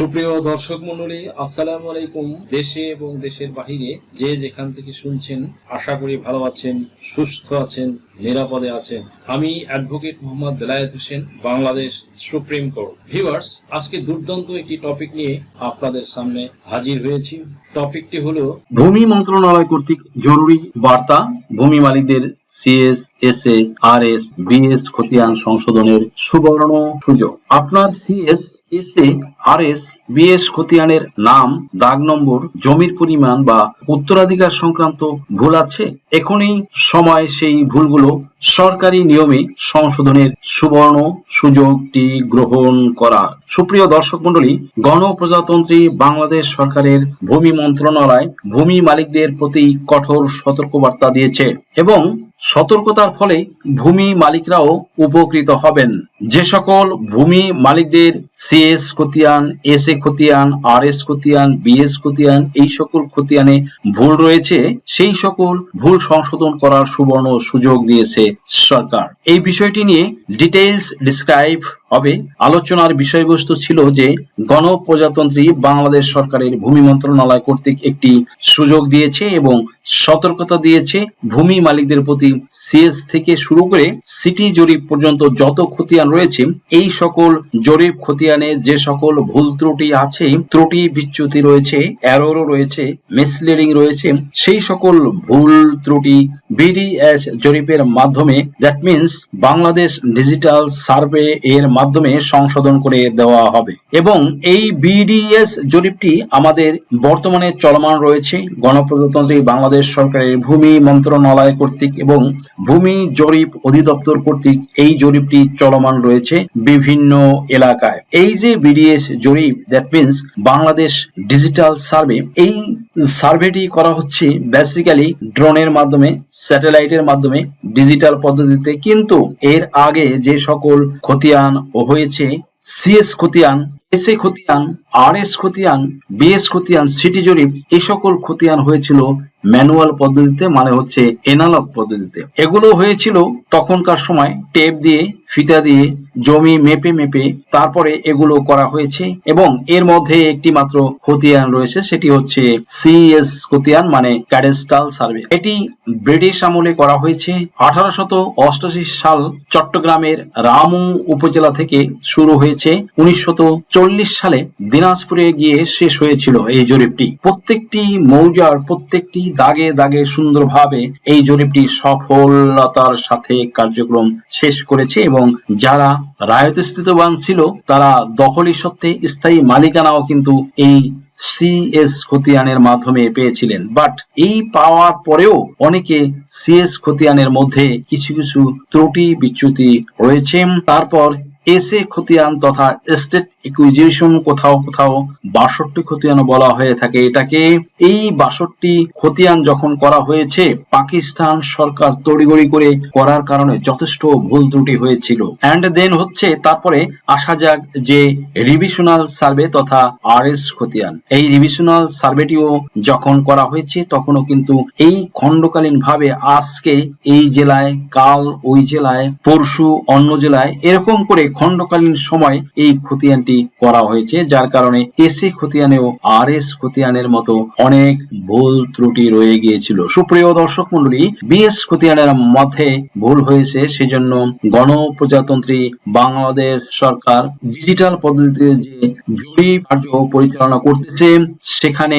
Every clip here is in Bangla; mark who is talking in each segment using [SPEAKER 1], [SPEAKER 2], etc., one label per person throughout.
[SPEAKER 1] সুপ্রিয় দর্শক মন্ডলী আসসালাম আলাইকুম। দেশে এবং দেশের বাহিরে যে যেখান থেকে শুনছেন, আশা করি ভালো আছেন, সুস্থ আছেন নিরাপদে আছেন। আমি advocate Mohammad Belayet Hossain, Bangladesh supreme court. Viewers আজকে দুর্দান্ত একটি টপিক নিয়ে আপনাদের সামনে হাজির হয়েছি। টপিকটি হলো
[SPEAKER 2] ভূমি মন্ত্রণালয় কর্তৃক জরুরি বার্তা। ভূমি মালিকদের CS S A R S BS খতিয়ান সংশোধনের সুবর্ণ সুযোগ। আপনার CS S A R S BS খতিয়ানের নাম, দাগ নম্বর, জমির পরিমাণ বা উত্তরাধিকার সংক্রান্ত ভুল আছে? এখনই সময় সেই ভুলগুলো সরকারি নিয়মে সংশোধনের সুবর্ণ সুযোগটি গ্রহণ করা। সুপ্রিয় দর্শক মন্ডলী গণপ্রজাতন্ত্রী বাংলাদেশ সরকারের ভূমি মন্ত্রণালয় ভূমি মালিকদের প্রতি কঠোর সতর্কবার্তা দিয়েছে এবং সতর্কতার ফলে ভূমি মালিকরাও উপকৃত হবেন। যে সকল ভূমি মালিকদের সিএস খতিয়ান এস এ খতিয়ান আর এস খতিয়ান, বিএস খতিয়ান, এই সকল খতিয়ানে ভুল রয়েছে, সেই সকল ভুল সংশোধন করার সুবর্ণ সুযোগ দিয়েছে সরকার। এই বিষয়টি নিয়ে ডিটেইলস ডিসক্রাইব হবে আলোচনার বিষয়বস্তু ছিল যে গণপ্রজাতন্ত্রী বাংলাদেশ সরকারের ভূমি মন্ত্রণালয় কর্তৃক একটি সুযোগ দিয়েছে এবং সতর্কতা দিয়েছে ভূমি মালিকদের প্রতি সিএস থেকে শুরু করে সিটি জরিপ পর্যন্ত যত খতিয়ান রয়েছে, এই সকল জরিপ খতিয়ানে যে সকল ভুল ত্রুটি আছে, ত্রুটি বিচ্যুতি রয়েছে এররও রয়েছে মিসলিডিং রয়েছে, সেই সকল ভুল ত্রুটি বিডিএস জরিপের মাধ্যমে that means Bangladesh digital survey এর মাধ্যমে সংশোধন করে দেওয়া হবে। এবং এই বিডিএস জরিপটি আমাদের বর্তমানে চলমান রয়েছে। গণপ্রজাতন্ত্রী বাংলাদেশ সরকারের ভূমি মন্ত্রণালয় কর্তৃক এবং ভূমি জরিপ অধিদপ্তর কর্তৃক এই জরিপটি চলমান রয়েছে বিভিন্ন এলাকায়। এই যে বিডিএস জরিপ that means Bangladesh digital survey, এই সার্ভেটি করা হচ্ছে বেসিক্যালি ড্রোনের মাধ্যমে, স্যাটেলাইটের মাধ্যমে, ডিজিটাল পদ্ধতিতে। কিন্তু এর আগে যে সকল খতিয়ান হয়েছে সিএস খতিয়ান এস এ খতিয়ান আর এস খতিয়ান, বিএস খতিয়ান, সিটি জরিপ এই সকল খতিয়ান হয়েছিল ম্যানুয়াল পদ্ধতিতে মানে হচ্ছে এনালগ পদ্ধতিতে। এগুলো হয়েছিল তখনকার সময় টেপ দিয়ে, ফিতা দিয়ে, জমি মেপে মেপে তারপরে এগুলো করা হয়েছে এবং এর মধ্যে একটি মাত্র খতিয়ান রয়েছে, সেটি হচ্ছে সিএস খতিয়ান মানে ক্যাডেস্টাল সার্ভে। এটি ব্রিটিশ আমলে করা হয়েছে আঠারোশত অষ্টাশি সাল চট্টগ্রামের রামু উপজেলা থেকে শুরু হয়েছে। উনিশশত সালে দিনাজপুরে গিয়ে শেষ হয়েছিল এই জরিপটি। প্রত্যেকটি মৌজার, প্রত্যেকটি দাগে দাগে সুন্দরভাবে এই জরিপটি সফলতার সাথে কার্যক্রম শেষ করেছে এবং যারা রায়তস্থিতবান ছিল, তারা দখলি সত্ত্বে স্থায়ী মালিকানাও কিন্তু এই সিএস খতিয়ানের মাধ্যমে পেয়েছিলেন। বাট এই পাওয়ার পরেও অনেকে সিএস খতিয়ানের মধ্যে কিছু কিছু ত্রুটি বিচ্যুতি রয়েছে। তারপর এসে খতিয়ান তথা এস্টেট ইকুইজিশন কোথাও কোথাও বাষট্টি খতিয়ান বলা হয়ে থাকে। এটাকে এই বাষট্টি খতিয়ান যখন করা হয়েছে, পাকিস্তান সরকার তড়িগড়ি করে করার কারণে যথেষ্ট ভুল ত্রুটি হয়েছিল। অ্যান্ড দেন হচ্ছে তারপরে আসা যাক যে রিভিশনাল সার্ভে তথা আর এস খতিয়ান। এই রিভিশনাল সার্ভেটিও যখন করা হয়েছে, তখনও কিন্তু এই খণ্ডকালীন ভাবে আজকে এই জেলায়, কাল ওই জেলায়, পরশু অন্য জেলায় এরকম করে খণ্ডকালীন সময় এই খতিয়ানটি করা হয়েছে, যার কারণে এসি খতিয়ানেও আর এস খতিয়ানের মতো অনেক ভুল ত্রুটি রয়ে গিয়েছিল। সুপ্রিয় দর্শক মন্ডলী বিএস খতিয়ানের মধ্যে ভুল হয়েছে, সেজন্য গণপ্রজাতন্ত্রী বাংলাদেশ সরকার ডিজিটাল পদ্ধতিতে যে জরিপ কার্য পরিচালনা করতেছে, সেখানে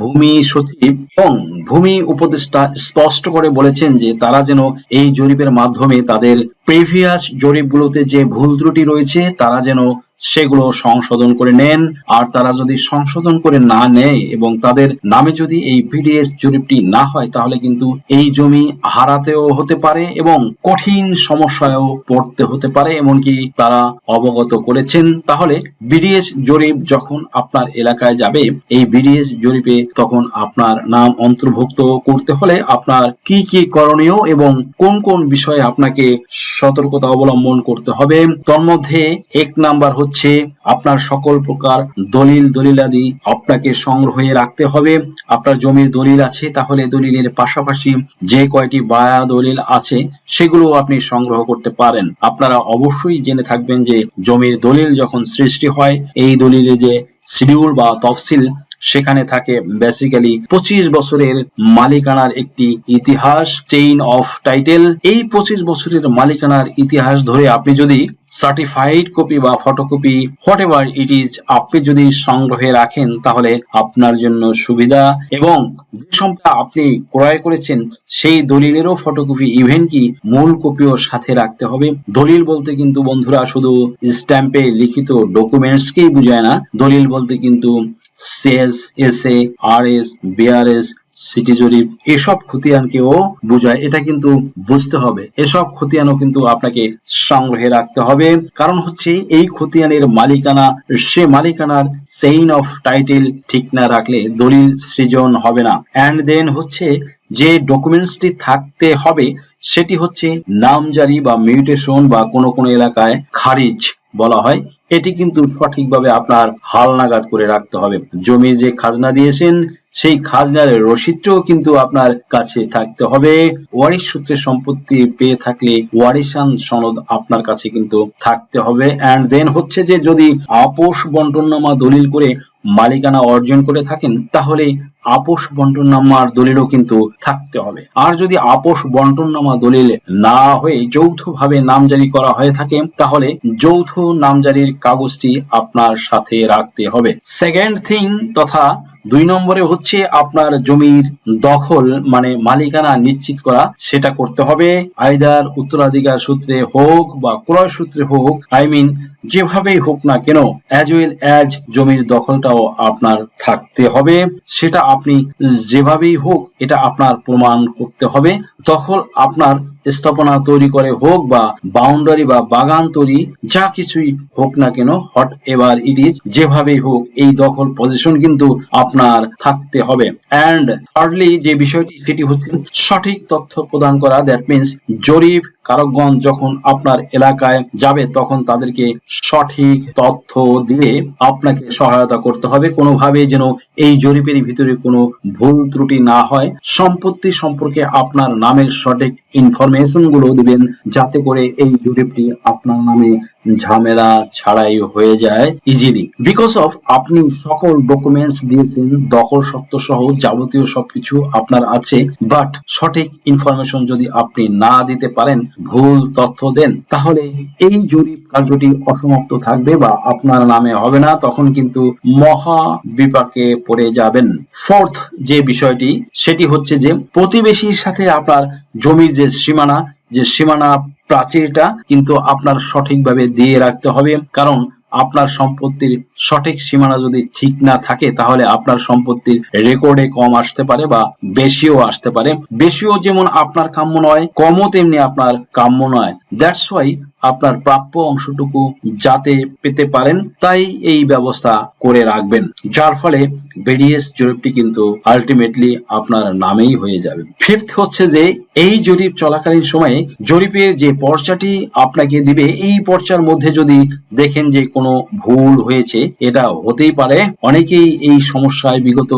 [SPEAKER 2] ভূমি সচিব এবং ভূমি উপদেষ্টা স্পষ্ট করে বলেছেন যে তারা যেন এই জরিপের মাধ্যমে তাদের প্রিভিয়াস জরিপগুলোতে যে ভুল ত্রুটি রয়েছে, তারা যেন সেগুলো সংশোধন করে নেন। আর তারা যদি সংশোধন করে না নেয় এবং তাদের নামে যদি এই বিডিএস জরিপটি না হয়, তাহলে কিন্তু এই জমি হারাতেও হতে পারে এবং কঠিন সমস্যায়ও পড়তে হতে পারে, এমনকি তারা অবগত করেছেন। তাহলে বিডিএস জরিপ যখন আপনার এলাকায় যাবে, এই বিডিএস জরিপে তখন আপনার নাম অন্তর্ভুক্ত করতে হলে আপনার কি কি করণীয় এবং কোন কোন বিষয়ে আপনাকে সতর্কতা অবলম্বন করতে হবে। তন্মধ্যে এক নাম্বার হচ্ছে হচ্ছে আপনার সকল প্রকার দলিল, দলিলাদি আপনাকে সংগ্রহে রাখতে হবে। আপনার জমির দলিল আছে, তাহলে দলিলের পাশাপাশি যে কয়টি বায়া দলিল আছে সেগুলো আপনি সংগ্রহ করতে পারেন। আপনারা অবশ্যই জেনে থাকবেন যে জমির দলিল যখন সৃষ্টি হয়, এই দলিলে যে শিডিউল বা তফসিল সেখানে থাকে বেসিক্যালি পঁচিশ বছরের মালিকানার একটি ইতিহাস চেইন অফ টাইটেল এই পঁচিশ বছরের মালিকানার ইতিহাস ধরে আপনি যদি সার্টিফাইড কপি বা photocopy whatever it is আপনি যদি সংগ্রহে রাখেন, তাহলে আপনার জন্য সুবিধা। এবং যে সম্পদ আপনি ক্রয় করেছেন, সেই দলিলেরও ফটোকপি ইভেন কি মূল কপিও সাথে রাখতে হবে। দলিল বলতে কিন্তু বন্ধুরা শুধু স্ট্যাম্পে লিখিত ডকুমেন্টসকেই বোঝায় না। দলিল বলতে কিন্তু CS S A R S BRS city জরিপ এসব খতিয়ানকেও বোঝায়। এটা কিন্তু বুঝতে হবে। এসব খতিয়ানও কিন্তু আপনাকে সংগ্রহে রাখতে হবে। কারণ হচ্ছে এই খতিয়ানের মালিকানা, সে মালিকানার সেইন অফ টাইটেল ঠিক না রাখলে দলিল সৃজন হবে না। অ্যান্ড দেন হচ্ছে যে ডকুমেন্টসটি থাকতে হবে, সেটি হচ্ছে নামজারি বা মিউটেশন বা কোনো কোনো এলাকায় খারিজ। বলা হয়, এটি কিন্তু সঠিকভাবে আপনার হাল নাগাদ করে রাখতে হবে। জমি যে খাজনা দিয়েছেন, সেই খাজনার রসিদটাও কিন্তু আপনার কাছে থাকতে হবে। ওয়ারিশ সূত্রে সম্পত্তি পেয়ে থাকলে ওয়ারিশান সনদ আপনার কাছে কিন্তু থাকতে হবে। অ্যান্ড দেন হচ্ছে যে যদি আপোষ বন্টননামা দলিল করে মালিকানা অর্জন করে থাকেন, তাহলে আপোষ বন্টননামার দলিলও কিন্তু থাকতে হবে। আর যদি আপোষ বন্টননামা দলিল না হয়ে যৌথভাবে নামজারি করা হয়ে থাকে, তাহলে যৌথ নামজারির কাগজটি আপনার সাথে রাখতে হবে। সেকেন্ড থিং তথা দুই নম্বরে হচ্ছে আপনার জমির দখল মানে মালিকানা নিশ্চিত করা, সেটা করতে হবে। আইদার উত্তরাধিকার সূত্রে হোক বা ক্রয় সূত্রে হোক, আই মিন যেভাবেই হোক না কেন অ্যাজ ওয়েল অ্যাজ জমির দখলটাও আপনার থাকতে হবে। সেটা আপনি যেভাবেই হোক এটা আপনার প্রমাণ করতে হবে। দখল আপনার স্থাপনা তৈরি করে হোক বা বাউন্ডারি বা বাগান তৈরি, যা কিছুই হোক না কেন হট এভার ইট ইজ যেভাবেই হোক এই দখল পজিশন কিন্তু আপনার থাকতে হবে। অ্যান্ড থার্ডলি যে বিষয়টি, সেটি হচ্ছে সঠিক তথ্য প্রদান করা। দ্যাট মিনস জরিপ কারকগঞ্জ যখন আপনার এলাকায় যাবে, তখন তাদেরকে সঠিক তথ্য দিয়ে আপনাকে সহায়তা করতে হবে। কোনোভাবে যেন এই জরিপের ভিতরে কোনো ভুল ত্রুটি না হয়, সম্পত্তি সম্পর্কে আপনার নামের সঠিক ইনফরমেশনগুলো দিবেন, যাতে করে এই জরিপটি আপনার নামে ঝামেলা ছাড়াই হয়ে যায় ইজিলি বিকজ অফ আপনি সকল ডকুমেন্টস দিয়েছেন, দখল সত্য সহ যাবতীয় সবকিছু আপনার আছে বাট সঠিক ইনফরমেশন যদি আপনি না দিতে পারেন, ভুল তথ্য দেন, তাহলে এই জরিপ কার্যটি অসমাপ্ত থাকবে বা আপনার নামে হবে না, তখন কিন্তু মহা বিপাকে পড়ে যাবেন। ফোর্থ যে বিষয়টি, সেটি হচ্ছে যে প্রতিবেশীর সাথে আপনার জমির যে সীমানা যে সীমানা প্রাচীরটা কিন্তু আপনার সঠিকভাবে দিয়ে রাখতে হবে। কারণ আপনার সম্পত্তির সঠিক সীমানা যদি ঠিক না থাকে, তাহলে আপনার সম্পত্তির রেকর্ডে কম আসতে পারে বা বেশিও আসতে পারে। বেশিও যেমন আপনার কাম্য নয়, কমও তেমনি আপনার কাম্য নয়। দ্যাটস ওয়াই আপনার প্রাপ্য অংশটুকু যাতে পেতে পারেন, তাই এই ব্যবস্থা করে রাখবেন। যার ফলে বেরিয়েস জরিপটি কিন্তু আলটিমেটলি আপনার নামেই হয়ে যাবে। ফিফথ হচ্ছে যে, এই জরিপ চলাকালীন সময়ে জরিপের যে পর্চাটি আপনাকে দিবে, এই পর্চার মধ্যে যদি দেখেন যে কোনো ভুল হয়েছে, এটা হতেই পারে। অনেকেই এই সমস্যায় বিগত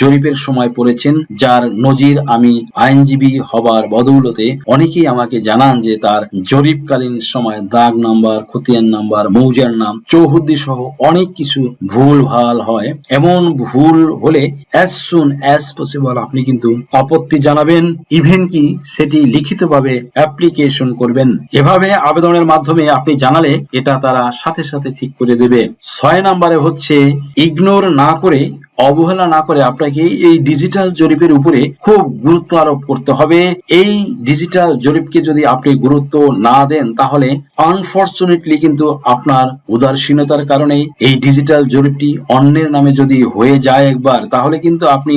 [SPEAKER 2] জরিপের সময় পড়েছেন, যার নজির আমি আইনজীবী হবার বদৌলতে অনেকেই আমাকে জানান যে তার জরিপকালীন সময় দাগ নাম্বার, খতিয়ান নাম্বার, মৌজার নাম, চৌহদ্দি সহ অনেক কিছু ভুল ভালো হয়। এমন ভুল হলে অ্যাজ সুন অ্যাজ পসিবল আপনি কিন্তু আপত্তি জানাবেন। ইভেন কি সেটি লিখিতভাবে অ্যাপ্লিকেশন করবেন। এভাবে আবেদনের মাধ্যমে আপনি জানালে এটা তারা সাথে সাথে ঠিক করে দেবে। ছয় নাম্বারে হচ্ছে ইগনোর না করে অবহেলা না করে আপনাকে এই ডিজিটাল জরিপের উপরে খুব গুরুত্ব আরোপ করতে হবে। এই ডিজিটাল জরিপকে যদি আপনি গুরুত্ব না দেন, তাহলে আনফর্চুনেটলি কিন্তু আপনার উদাসীনতার কারণে এই ডিজিটাল জরিপটি অন্যের নামে যদি হয়ে যায় একবার, তাহলে কিন্তু আপনি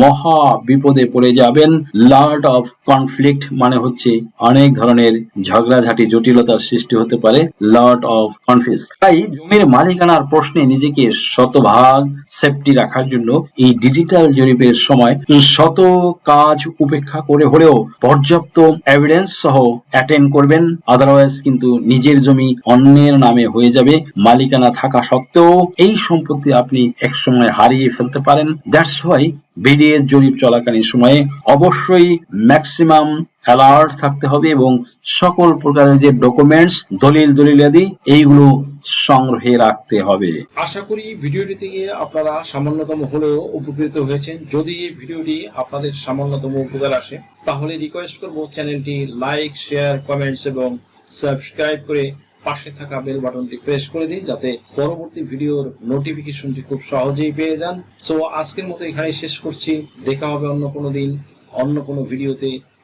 [SPEAKER 2] মহা বিপদে পড়ে যাবেন। লর্ড অফ কনফ্লিক্ট মানে হচ্ছে অনেক ধরনের ঝগড়াঝাটি, জটিলতার সৃষ্টি হতে পারে। লর্ড অফ কনফ্লিক্ট তাই জমির মালিকানার প্রশ্নে নিজেকে শতভাগ সেফটি রাখা রাখার জন্য এই ডিজিটাল জরিপের সময় শত কাজ উপেক্ষা করে হলেও পর্যাপ্ত এভিডেন্স সহ অ্যাটেন্ড করবেন। আদারওয়াইজ কিন্তু নিজের জমি অন্যের নামে হয়ে যাবে। মালিকানা থাকা সত্ত্বেও এই সম্পত্তি আপনি একসময় হারিয়ে ফেলতে পারেন। দ্যাটস ওয়াই বিডিএস জরিপ চলাকালীন সময়ে অবশ্যই ম্যাক্সিমাম অ্যালার্ট থাকতে হবে এবং সকল প্রকারের যে ডকুমেন্টস দলিল, দলিলাদি, এইগুলো সংগ্রহে রাখতে হবে।
[SPEAKER 1] আশা করি ভিডিওটি থেকে আপনারা সামান্যতম হলেও উপকৃত হয়েছেন। যদি এই ভিডিওটি আপনাদের সামান্যতম উপকার আসে, তাহলে রিকোয়েস্ট করব চ্যানেলটি লাইক শেয়ার কমেন্টস এবং সাবস্ক্রাইব করে পাশে থাকা বেল বাটনটি প্রেস করে দিন, যাতে পরবর্তী ভিডিওর নোটিফিকেশনটি খুব সহজেই পেয়ে যান। সো আজকের মতো এখানেই শেষ করছি। দেখা হবে অন্য কোনো দিন, অন্য কোনো ভিডিওতে।